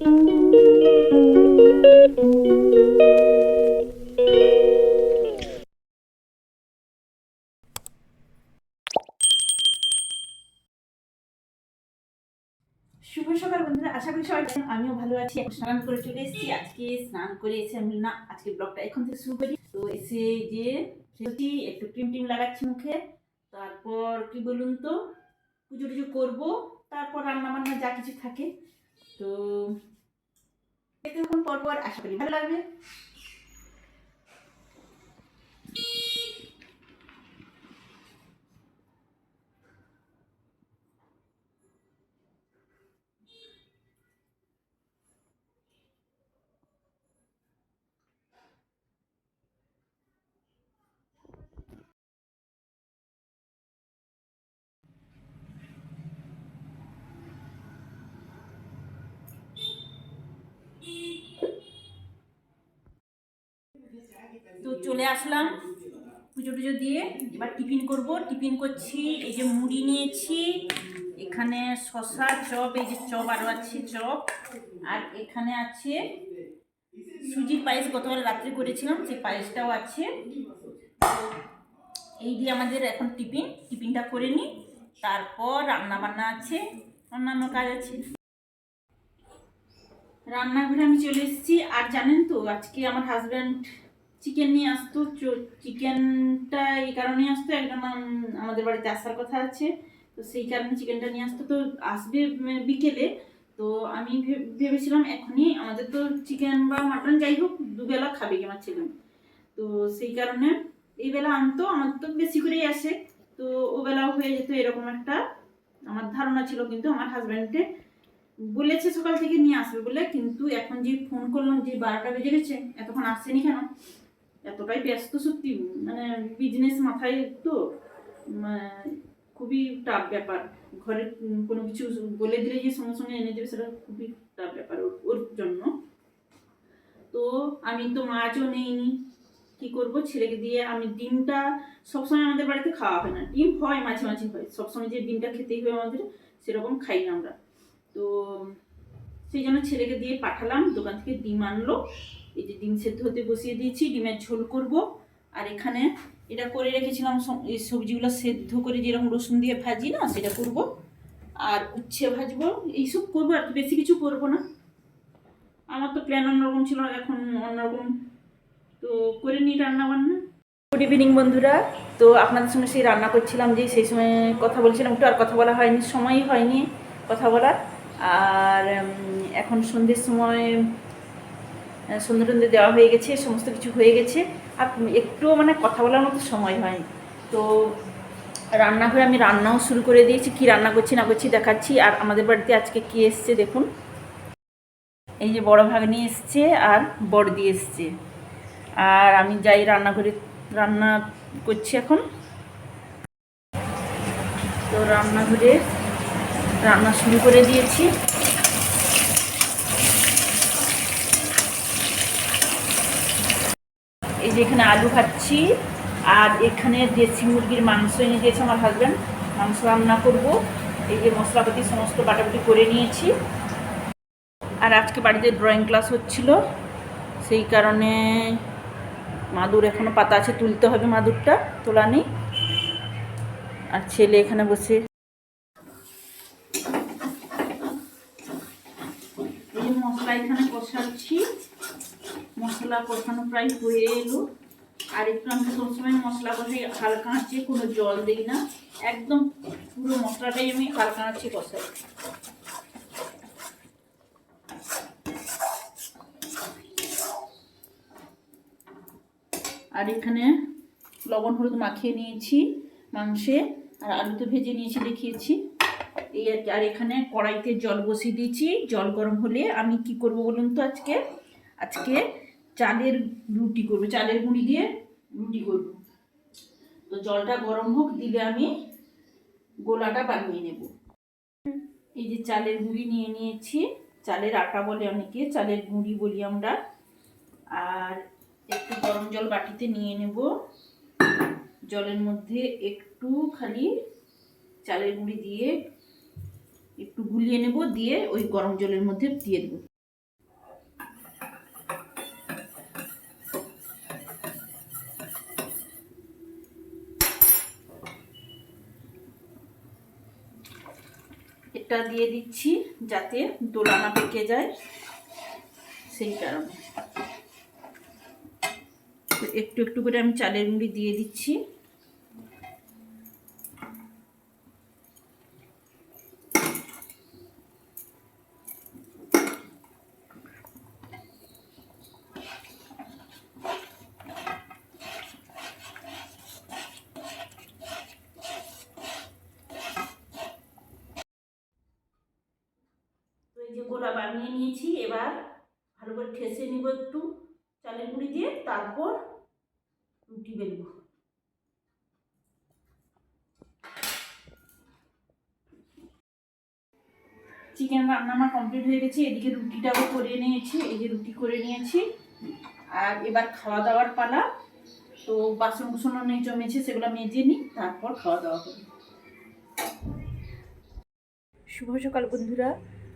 শুভ সকাল বন্ধুরা, আশা করি সবাই আমিও ভালো আছি। স্নান করে চলে এসেছি, আজকে স্নান করে এসে আমি না, আজকে ব্লগটা এখন থেকে শুরু করি। তো এসে যে সেটি একটু ক্রিম টিম লাগাচ্ছি মুখে। তারপর কি বলুন তো, পুজো টুজো করব, তারপর রান্না বান্না যা কিছু থাকে। তো দেখতে থাকুন পর আশা করি ভালো লাগবে। তো চলে আসলাম। পুজো টুজো দিয়ে এবার টিফিন করব। টিফিন করছি, এই যে মুড়ি নিয়েছি, এখানে শশা চপ, এই যে চপ আরও আছে, চপ। আর এখানে আছে সুজির পায়েস, গতকাল রাত্রে করেছিলাম, সেই পায়েসটাও আছে। এই দিয়ে আমাদের এখন টিফিন। টিফিনটা করে নিই, তারপর রান্না বান্না আছে, অন্যান্য কাজ আছে। রান্নাঘরে আমি চলে এসেছি। আর জানেন তো, আজকে আমার হাজব্যান্ড চিকেন নিয়ে আসতো চিকেনটা এই কারণে আসতো আম- আমাদের বাড়িতে আসার কথা আছে, তো সেই কারণে চিকেনটা নিয়ে আসতো, তো আসবে বিকেলে, তো আমি ভেবেছিলাম এখনই আমাদের তো চিকেন বা মাটন যাই হোক, দুবেলা খাবে কি আমার ছেলে। তো সেই কারণে এই বেলা আনতো, আমার তো বেশি করেই আসে, তো ও বেলাও হয়ে যেত এরকম একটা, আমার ধারণা ছিল কিন্তু আমার হাজব্যান্ডে বলেছে সকাল থেকে নিয়ে আসবে বলে, কিন্তু এখন যে ফোন করলাম, যে বারোটা বেজে গেছে, এতক্ষণ আসছেনি কেন? এতটাই ব্যস্ত সত্যি মানে বিজনেস মাথায় তো খুবই টাফ ব্যাপার। ঘরে কোনো কিছু বলে দিলে যে সঙ্গে সঙ্গে এনে দেবে সেটা খুবই টাফ ব্যাপার ওর- জন্য। তো আমি তো মাছও নেইনি, কি করব? ছেলেকে দিয়ে আমি ডিমটা সবসময় আমাদের বাড়িতে খাওয়া হয় না। ডিম হয়, মাঝে মাঝে হয়। সবসময় যে ডিমটা খেতেই হবে আমাদের, সেরকম খাই না আমরা। তো সেই জন্য ছেলেকে দিয়ে পাঠালাম, দোকান থেকে ডিম আনলো। এই যে ডিম সেদ্ধ হতে বসিয়ে দিয়েছি, ডিমের ঝোল করব। আর এখানে এটা করে রেখেছিলাম এই সবজিগুলো সেদ্ধ করে যেরকম রসুন দিয়ে ভাজি না, সেটা করব। আর উচ্ছে ভাজবো, এইসব করব, আর বেশি কিছু করব না। আমার তো প্ল্যান অন্যরকম ছিল, এখন অন্যরকম। তো করে নিই রান্না বান্না গুড ইভিনিং বন্ধুরা। তো আপনাদের সঙ্গে সেই রান্না করছিলাম যে, সেই সময় কথা বলছিলাম, একটু আর কথা বলা হয়নি, সময়ই হয়নি কথা বলার। আর এখন সন্ধ্যের সময় সন্ধ্যে টন্ধে দেওয়া হয়ে গেছে, সমস্ত কিছু হয়ে গেছে। আর একটুও মানে কথা বলার মতো সময় হয়নি। তো রান্নাঘরে আমি রান্নাও শুরু করে দিয়েছি, কি রান্না করছি না করছি দেখাচ্ছি। আর আমাদের বাড়িতে আজকে কি এসছে দেখুন। এই যে বড় ভাগ নিয়ে এসছে আর বড়দি এসছে। আর আমি যাই রান্নাঘরে রান্না করছি এখন। তো রান্নাঘরে রান্না শুরু করে দিয়েছি। এই যে এখানে আলু খাচ্ছি, আর এখানে দেশি মুরগির মাংস এনে দিয়েছে আমার হাজব্যান্ড মাংস রান্না করব। এই যে মশলাপাতি সমস্ত বাটাবাটি করে নিয়েছি। আর আজকে বাড়িতে ড্রয়িং ক্লাস হচ্ছিল। সেই কারণে মাদুর এখনও পাতা আছে, তুলতে হবে মাদুরটা, তোলা নেই। আর ছেলে এখানে বসে। এই মশলা এখানে কষাচ্ছি মশলা কষানো প্রায় হয়ে এলো। আর একটু আমি সবসময় মশলা কষাই, হালকা আঁচে কোনো জল দিই না। একদম পুরো মশলাটাই আমি হালকা আঁচে কষাই। আর এখানে লবণ হলুদ মাখিয়ে নিয়েছি মাংসে। আর আলু তো ভেজে নিয়েছি, দেখিয়েছি। এই আর আর এখানে কড়াইতে জল বসিয়ে দিয়েছি। জল গরম হলে আমি কি করব বলুন তো আজকে? আজকে চালের রুটি করব, চালের গুঁড়ি দিয়ে রুটি করব। তো জলটা গরম হোক, দিলে আমি গোলাটা বানিয়ে নেব। এই যে চালের গুঁড়ি নিয়ে নিয়েছি, চালের আটা বলে অনেকে, চালের গুঁড়ি বলি আমরা। আর একটু গরম জল বাটিতে নিয়ে নেব। জলের মধ্যে একটু খালি চালের গুঁড়ি দিয়ে একটু গুলিয়ে নেব, দিয়ে ওই গরম জলের মধ্যে দিয়ে দেবো। তেলটা দিয়ে দিচ্ছি যাতে দোলানা পেকে যায়। সেই কারণে। একটু একটু করে আমি চালের মুড়ি দিয়ে দিচ্ছি। গোলা বানিয়ে নিয়েছি এবার ভালো করে ঠেসে নিব একটু চালের গুঁড়ি দিয়ে তারপর রুটি বেলবো। চিকেন রান্না আমার কমপ্লিট হয়ে গেছে এদিকে রুটিটাও করে নিয়েছি এই যে রুটি করে নিয়েছি। আর এবার খাওয়া দাওয়ার পালা তো বাসন কুসন অনেক জমেছে সেগুলো মেজে নিই তারপর খাওয়া দাওয়া করি। শুভ সকাল বন্ধুরা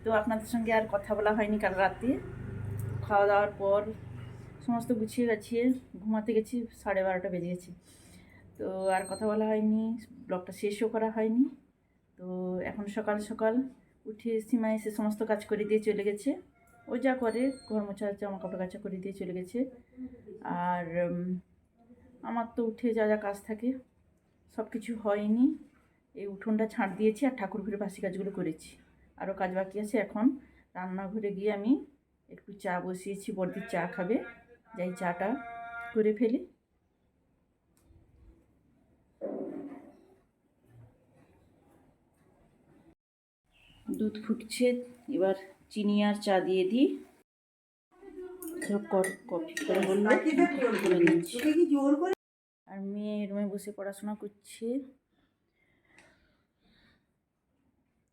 তো আপনাদের সঙ্গে আর কথা বলা হয়নি কাল রাতে। খাওয়া দাওয়ার পর সমস্ত গুছিয়ে গাছিয়ে ঘুমাতে গেছি, সাড়ে বারোটা বেজে গেছে। তো আর কথা বলা হয়নি, ব্লগটা শেষও করা হয়নি। তো এখন সকাল সকাল উঠে সীমা এসে সমস্ত কাজ করে দিয়ে চলে গেছে। ও যা করে, ঘর মোছা জামা কাপড় কাচা করে দিয়ে চলে গেছে। আর আমার তো উঠে যা যা কাজ থাকে সব কিছু হয়নি। এই উঠোনটা ছাঁট দিয়েছি আর ঠাকুর ঘুরে বাসি কাজগুলো করেছি। আরও কাজ বাকি আছে এখন। রান্নাঘরে গিয়ে আমি একটু চা বসিয়েছি বর্দির চা খাবে। যাই চাটা করে ফেলি। দুধ ফুটছে এবার চিনি আর চা দিয়ে দিই। কফি করে বলল। আর মেয়ে রুমে বসে পড়াশোনা করছে।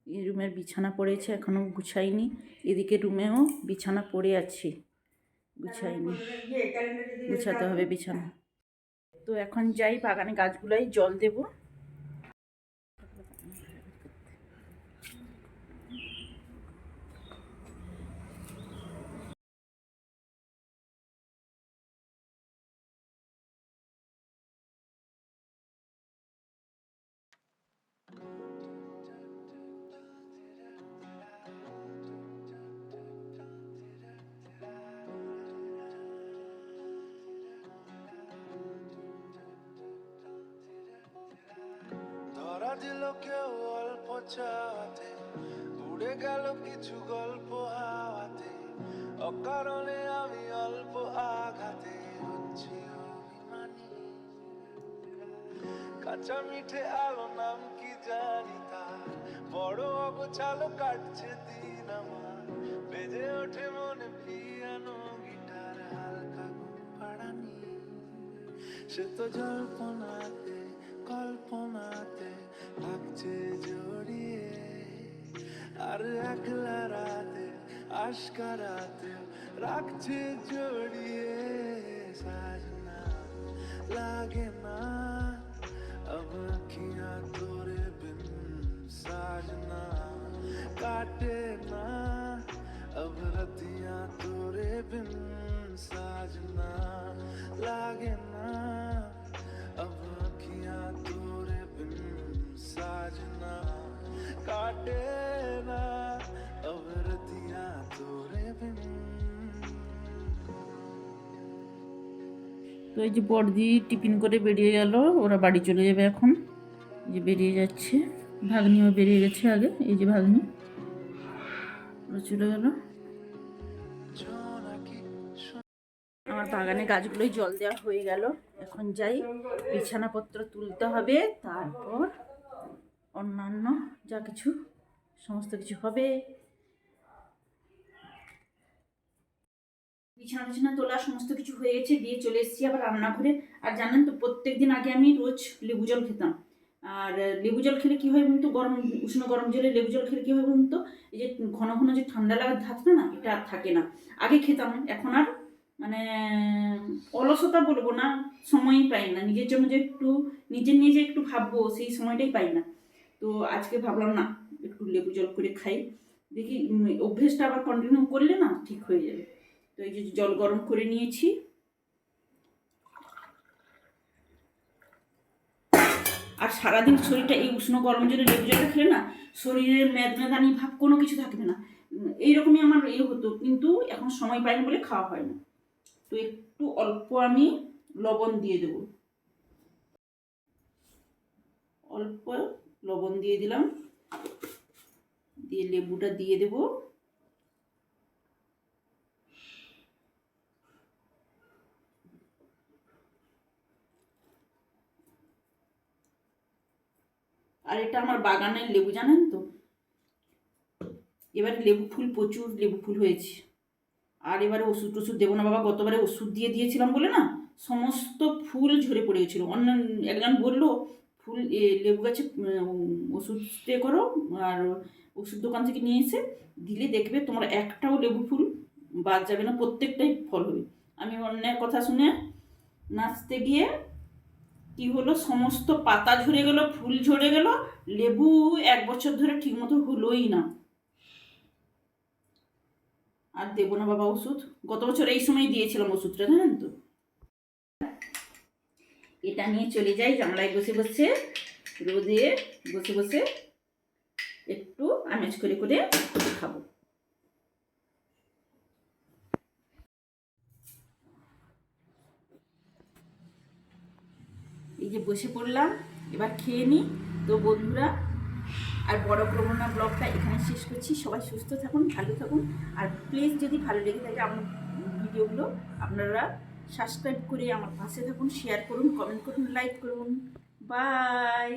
এই রুমের বিছানা পড়েছে এখনও গুছাইনি। এদিকে রুমেও বিছানা পড়ে আছে। গুছাইনি। গুছাতে হবে বিছানা। তো এখন যাই, বাগানে গাছগুলাই জল দেব। দিল কেউ অল্প চাওয়াতে, উড়ে গেল কিছু গল্প হাওয়াতে। অকারণে আমি অল্প আঘাতে হচ্ছি কাঁচা মিঠে আলো নাম কি জানি তার? বড় অগোছালো কাটছে দিন আমার। বেজে ওঠে মনে পিয়ানো গিটার, হালকা ঘুম পাড়ানি। সে তো জল্পনাতে আশকারাতে রাখছে জড়িয়ে সাজনা লাগে না अब अखियां तोरे बिन साजना काटे ना अब रतियां तोरे बिन साजना তো এই যে বর্দি টিফিন করে বেরিয়ে গেল, ওরা বাড়ি চলে যাবে এখন। যে বেরিয়ে যাচ্ছে। ভাগ্নিও বেরিয়ে গেছে আগে, এই যে ভাগ্নি। ওরা চলে গেল। আমার বাগানে গাছগুলোই জল দেওয়া হয়ে গেল। এখন যাই, বিছানাপত্র তুলতে হবে, তারপর অন্যান্য যা কিছু, সমস্ত কিছু হবে। বিছানা টিছানা তোলা, সমস্ত কিছু হয়ে গেছে, দিয়ে চলে এসেছি আবার রান্নাঘরে। আর জানেন তো প্রত্যেক দিন আগে আমি রোজ লেবু জল খেতাম। আর লেবু জল খেলে কী হয় বলুন তো, গরম, উষ্ণ গরম জলে লেবু জল খেলে কী হয় বলুন তো, এই যে ঘন ঘন যে ঠান্ডা লাগার ধাতটা না, এটা আর থাকে না। আগে খেতাম, এখন আর মানে অলসতা বলব না, সময়ই পাই না। নিজের জন্য যে একটু নিজের নিয়ে যে একটু ভাববো, সেই সময়টাই পাই না। তো আজকে ভাবলাম না, একটু লেবু জল করে খাই। দেখি অভ্যেসটা আবার কন্টিনিউ করলে না, ঠিক হয়ে যাবে। এই যে জল গরম করে নিয়েছি। আর সারাদিন শরীরটা এই উষ্ণ গরম জলে লেবু জলটা খেলে না শরীরের মেদমেদানি ভাব কোনো কিছু থাকবে না। এইরকমই আমার এ হতো, কিন্তু এখন সময় পাই না বলে খাওয়া হয় না। তো একটু অল্প আমি লবণ দিয়ে দেবো। অল্প লবণ দিয়ে দিলাম। দিয়ে লেবুটা দিয়ে দেবো। আর এটা আমার বাগানের লেবু, জানেন তো? এবার লেবু ফুল প্রচুর, লেবু ফুল হয়েছে। আর এবারে ওষুধ টষুধ দেবো না বাবা, গতবারে ওষুধ দিয়ে দিয়েছিলাম বলে না, সমস্ত ফুল ঝরে পড়ে গেছিল অন্য একজন বলল, ফুল লেবু গাছে ওষুধ স্প্রে করো, আর ওষুধ দোকান থেকে নিয়ে এসে দিলে দেখবে তোমার একটাও লেবু ফুল বাদ যাবে না, প্রত্যেকটাই ফল হবে। আমি অন্যের কথা শুনে নাচতে গিয়ে কি হলো? সমস্ত পাতা ঝরে গেল, ফুল ঝরে গেল, লেবু এক বছর ধরে ঠিকমতো হলোই না। আর দেবো না বাবা ওষুধ। গত বছর এই সময় দিয়েছিলাম ওষুধটা, জানেন তো? এটা নিয়ে চলে যাই, জানলায় বসে বসে, রোদে বসে বসে একটু আমেজ করে করে খাব। যে বসে পড়লাম, এবার খেয়ে নিই তো বন্ধুরা, আর বড় প্রবণা ব্লগটা, এখানে শেষ করছি। সবাই সুস্থ থাকুন, ভালো থাকুন। আর প্লিজ যদি ভালো লেগে থাকে আমার ভিডিওগুলো, আপনারা সাবস্ক্রাইব করে আমার পাশে থাকুন শেয়ার করুন কমেন্ট করুন লাইক করুন। বাই